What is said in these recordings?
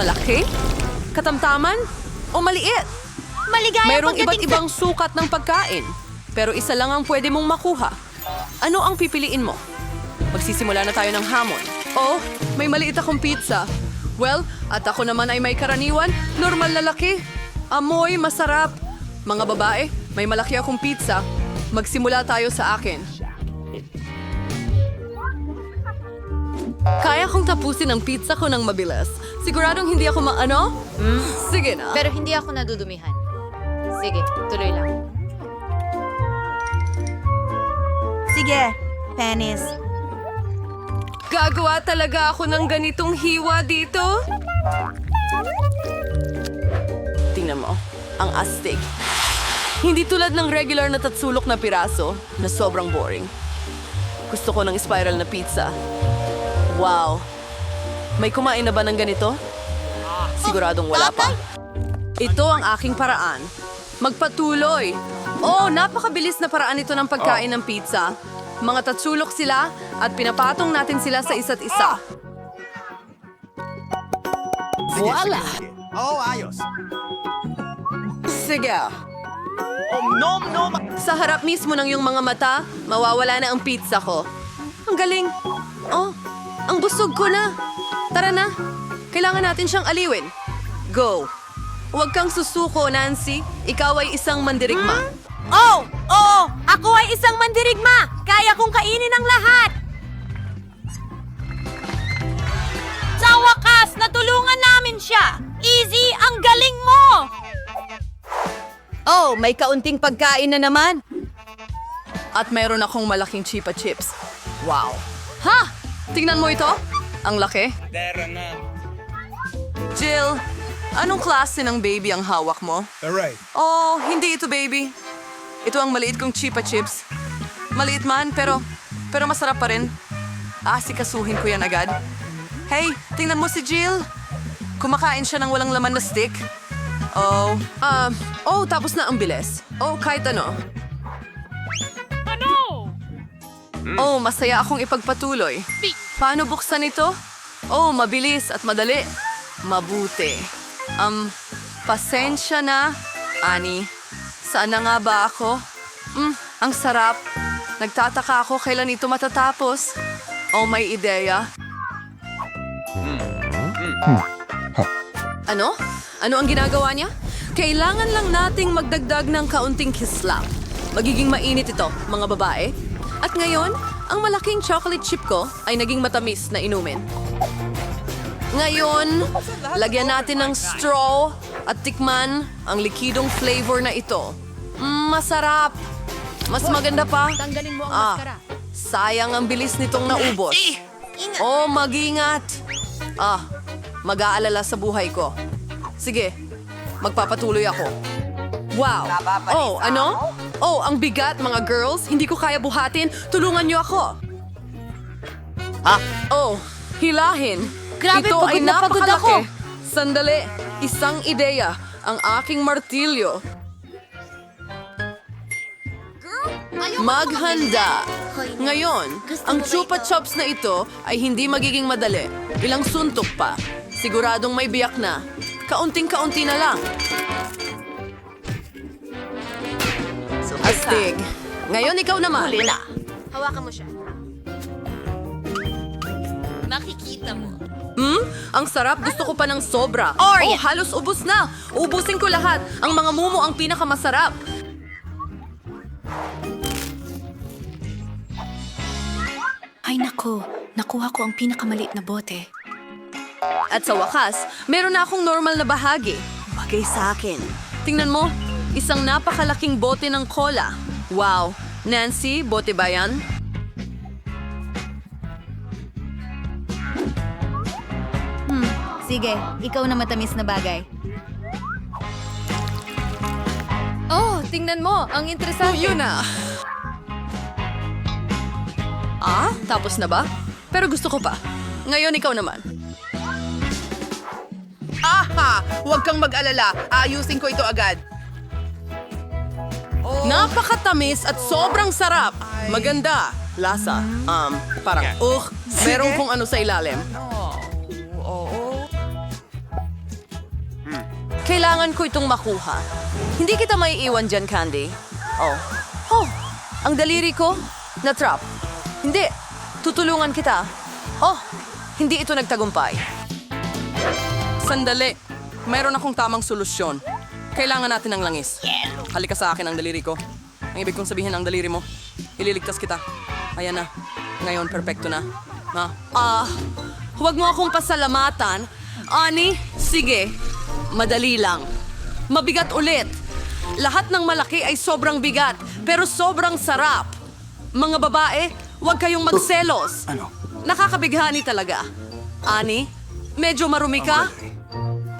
Malaki? Katamtaman? O maliit? Maligaya Mayroong iba't ibang sukat ng pagkain. Pero isa lang ang pwede mong makuha. Ano ang pipiliin mo? Magsisimula na tayo ng hamon. Oh, may maliit akong pizza. Well, at ako naman ay may karaniwan, normal na laki. Amoy, masarap. Mga babae, may malaki akong pizza. Magsimula tayo sa akin. Kaya kong tapusin ang pizza ko ng mabilis. Siguradong hindi ako maano? Sige na. Pero hindi ako nadudumihan. Sige, tuloy lang. Sige, Penis. Gagawa talaga ako ng ganitong hiwa dito? Tingnan mo, ang astig. Hindi tulad ng regular na tatsulok na piraso na sobrang boring. Gusto ko ng spiral na pizza. Wow! May kumain na ba ng ganito? Siguradong wala pa. Ito ang aking paraan. Magpatuloy. Oh, napakabilis na paraan ito ng pagkain ng pizza. Mga tatsulok sila at pinapatong natin sila sa isa't isa. Voila! Oh, ayos. Sige. Oh, nom, nom. Sa harap mismo ng iyong mga mata, mawawala na ang pizza ko. Ang galing. Oh, ang busog ko na. Tara na. Kailangan natin siyang aliwin. Go. Huwag kang susuko, Nancy. Ikaw ay isang mandirigma. Oh! Oo! Ako ay isang mandirigma! Kaya kong kainin ang lahat! Sa wakas, natulungan namin siya! Easy, ang galing mo! Oh, may kaunting pagkain na naman. At meron akong malaking chipa chips. Wow. Ha! Tingnan mo ito. Ang laki. Jill, anong klase ng baby ang hawak mo? Alright. Oh, hindi ito baby. Ito ang maliit kong chipa chips. Maliit man, pero, pero masarap pa rin. Asikasuhin ko yan agad. Hey, tingnan mo si Jill. Kumakain siya ng walang laman na stick. Oh, ah, oh, tapos na ang bilis. Oh, kahit ano. Ano? Oh, masaya akong ipagpatuloy. Paano buksan ito? Oh, mabilis at madali. Mabuti. Um, pasensya na, Ani. Saan na nga ba ako? Mm, ang sarap. Nagtataka ako kailan ito matatapos. Oh, may ideya. Ano? Ano ang ginagawa niya? Kailangan lang nating magdagdag ng kaunting kislap. Magiging mainit ito, mga babae. At ngayon, ang malaking chocolate chip ko ay naging matamis na inumin. Ngayon, lagyan natin ng straw at tikman ang likidong flavor na ito. Mm, masarap! Mas maganda pa. Tanggalin mo ang Ah, maskara. sayang ang bilis nitong naubos. Oh, mag-ingat. Ah, mag-aalala sa buhay ko. Sige, magpapatuloy ako. Wow! Oh, ano? Oh, ang bigat, mga girls. Hindi ko kaya buhatin. Tulungan niyo ako. Ah? Oh, hilahin. Grabe, Ito ay pagod na pagod napakalaki. ako. Sandali, isang ideya. Ang aking martilyo. Maghanda! Ngayon, ang chupa chops na ito ay hindi magiging madali. Ilang suntok pa. Siguradong may biyak na. Kaunting-kaunti na lang. Astig. Ngayon ikaw naman. Huli na. Hawakan mo siya. Makikita mo. Hmm? Ang sarap. Gusto ko pa ng sobra. Oreo. Oh, halos ubos na. Ubusin ko lahat. Ang mga mumo ang pinakamasarap. Ay nako, nakuha ko ang pinakamaliit na bote. At sa wakas, meron na akong normal na bahagi. Bagay sa akin. Tingnan mo, isang napakalaking bote ng cola. Wow. Nancy, bote ba yan? Sige, ikaw na matamis na bagay. Oh, tingnan mo. Ang Oh, interesante. yun na. Ah, tapos na ba? Pero gusto ko pa. Ngayon ikaw naman. Aha! Huwag kang mag-alala. Ayusin ko ito agad. Napakatamis at sobrang sarap. Maganda. Lasa. Um, parang, ugh, meron kung ano sa ilalim. Kailangan ko itong makuha. Hindi kita maiiwan dyan, Candy. Oh. Oh, ang daliri ko, na-trap. Hindi, tutulungan kita. Oh, hindi ito nagtagumpay. Sandali. Mayroon akong tamang solusyon. Kailangan natin ng langis. Halika sa akin ang daliri ko. Ang ibig kong sabihin ang daliri mo. Ililigtas kita. Ayan na. Ngayon, perpekto na. Ha? Ah, huwag mo akong pasalamatan. Ani, sige. Madali lang. Mabigat ulit. Lahat ng malaki ay sobrang bigat, pero sobrang sarap. Mga babae, huwag kayong magselos. Ano? Nakakabighani talaga. Ani, medyo marumi ka?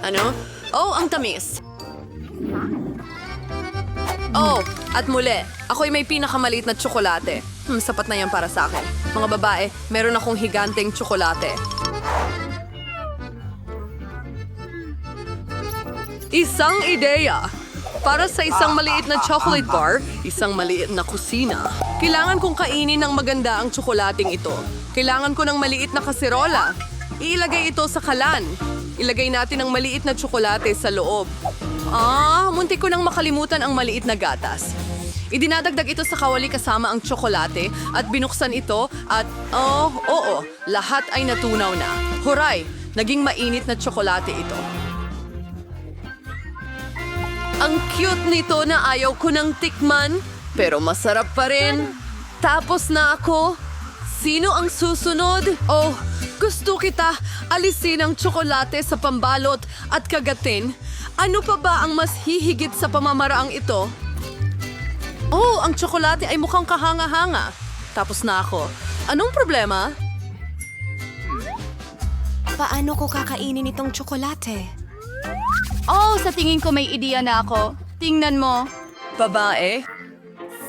Ano? Oh, ang tamis. Oh, at muli, ako'y may pinakamaliit na tsokolate. Hmm, sapat na yan para sa akin. Mga babae, meron akong higanteng tsokolate. Isang ideya. Para sa isang maliit na chocolate bar, isang maliit na kusina. Kailangan kong kainin ng maganda ang tsokolating ito. Kailangan ko ng maliit na kaserola. Iilagay ito sa kalan. Ilagay natin ang maliit na tsokolate sa loob. Ah, munti ko nang makalimutan ang maliit na gatas. Idinadagdag ito sa kawali kasama ang tsokolate at binuksan ito at, oh, oo, lahat ay natunaw na. Huray, naging mainit na tsokolate ito. Ang cute nito na ayaw ko ng tikman, pero masarap pa rin. Tapos na ako. Sino ang susunod? Oh, gusto kita alisin ang tsokolate sa pambalot at kagatin. Ano pa ba ang mas hihigit sa pamamaraang ito? Oh, ang tsokolate ay mukhang kahanga-hanga. Tapos na ako. Anong problema? Paano ko kakainin itong tsokolate? Oh, sa tingin ko may ideya na ako. Tingnan mo. Babae?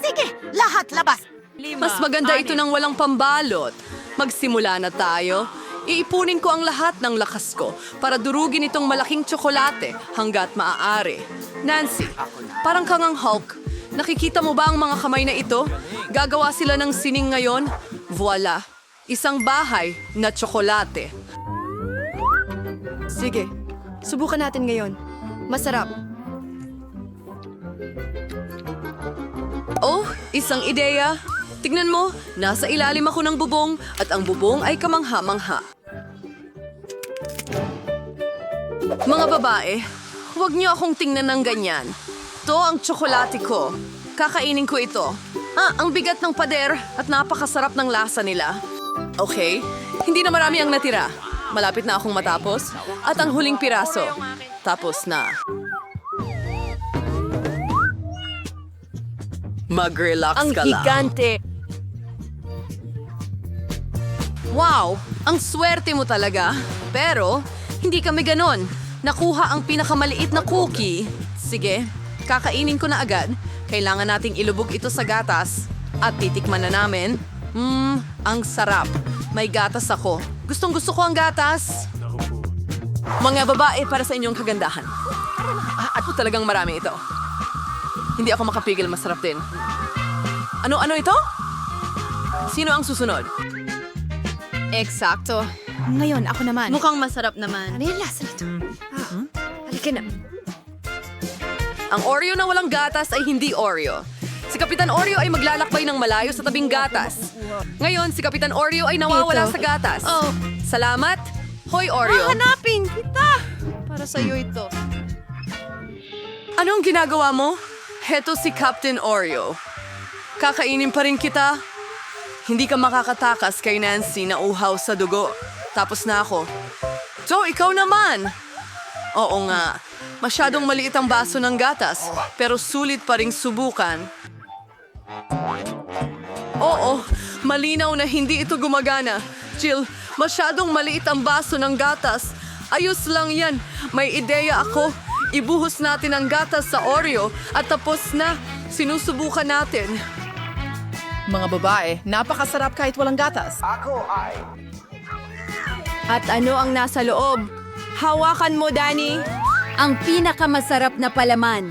Sige, lahat labas. Mas maganda ito ng walang pambalot. Magsimula na tayo. Iipunin ko ang lahat ng lakas ko para durugin itong malaking tsokolate hanggat maaari. Nancy, parang kang ang Hulk. Nakikita mo ba ang mga kamay na ito? Gagawa sila ng sining ngayon? Voila! Isang bahay na tsokolate. Sige, subukan natin ngayon. Masarap. Oh, isang ideya. Tignan mo, nasa ilalim ako ng bubong at ang bubong ay kamangha-mangha. Mga babae, huwag niyo akong tingnan ng ganyan. To ang tsokolate ko. Kakainin ko ito. Ah, ang bigat ng pader at napakasarap ng lasa nila. Okay, hindi na marami ang natira. Malapit na akong matapos. At ang huling piraso. Tapos na. Mag-relax Ang ka lang. gigante. Wow! Ang swerte mo talaga. Pero, hindi kami ganon. Nakuha ang pinakamaliit na cookie. Sige, kakainin ko na agad. Kailangan nating ilubog ito sa gatas. At titikman na namin. Mmm, ang sarap. May gatas ako. Gustong gusto ko ang gatas. Mga babae para sa inyong kagandahan. Ah, at talagang marami ito. Hindi ako makapigil, masarap din. Ano, ano ito? Sino ang susunod? Eksakto. Ngayon, ako naman. Mukhang masarap naman. Ano yung lasa nito? Ah, halika na. Ang Oreo na walang gatas ay hindi Oreo. Si Kapitan Oreo ay maglalakbay ng malayo sa tabing gatas. Ngayon, si Kapitan Oreo ay nawawala Ito. sa gatas. Oh. Salamat! Hoy, Oreo! Hanapin kita! Para sa'yo ito. Anong ginagawa mo? Heto si Captain Oreo. Kakainin pa rin kita. Hindi ka makakatakas kay Nancy na uhaw sa dugo. Tapos na ako. So, ikaw naman! Oo nga. Masyadong maliit ang baso ng gatas, pero sulit pa ring subukan. Oo, malinaw na hindi ito gumagana. Jill, masyadong maliit ang baso ng gatas. Ayos lang yan. May ideya ako. Ibuhos natin ang gatas sa Oreo at tapos na. Sinusubukan natin. Mga babae, napakasarap kahit walang gatas. At ano ang nasa loob? Hawakan mo, Danny. Ang pinakamasarap na palaman.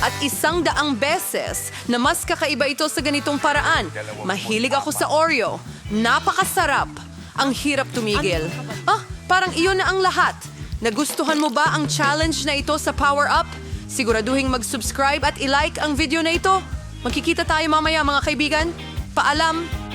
At isang daang beses na mas kakaiba ito sa ganitong paraan. Mahilig ako sa Oreo. Napakasarap. Ang hirap tumigil. Ah, parang iyon na ang lahat. Nagustuhan mo ba ang challenge na ito sa Power Up? Siguraduhin mag-subscribe at i-like ang video na ito. Magkikita tayo mamaya mga kaibigan. Paalam!